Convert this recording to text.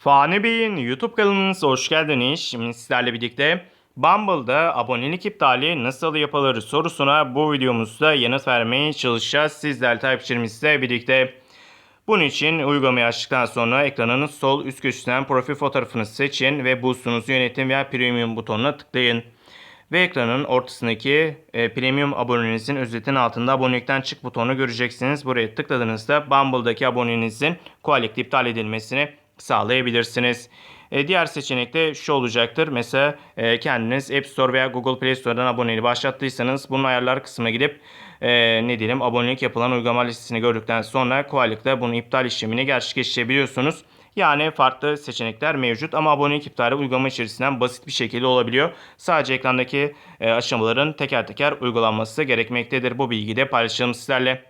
Fani Bey'in YouTube kanalınıza hoş geldiniz. Şimdi sizlerle birlikte Bumble'da abonelik iptali nasıl yapılır sorusuna bu videomuzda yanıt vermeye çalışacağız. Sizler takipçilerimizle birlikte. Bunun için uygulamayı açtıktan sonra ekranın sol üst köşesinden profil fotoğrafını seçin ve boost'unuzu yönetin veya premium butonuna tıklayın. Ve ekranın ortasındaki e, premium abonenizin özetin altında abonelikten çık butonu göreceksiniz. Buraya tıkladığınızda Bumble'daki abonenizin koalikte iptal edilmesini sağlayabilirsiniz. E, diğer seçenek de şu olacaktır. Mesela e, kendiniz App Store veya Google Play Store'dan aboneliği başlattıysanız bunun ayarlar kısmına gidip e, ne diyelim abonelik yapılan uygulama listesini gördükten sonra kolaylıkla bunu iptal işlemini gerçekleştirebiliyorsunuz. Yani farklı seçenekler mevcut ama abonelik iptali uygulama içerisinden basit bir şekilde olabiliyor. Sadece ekrandaki aşamaların teker teker uygulanması gerekmektedir. Bu bilgiyi de paylaşalım sizlerle.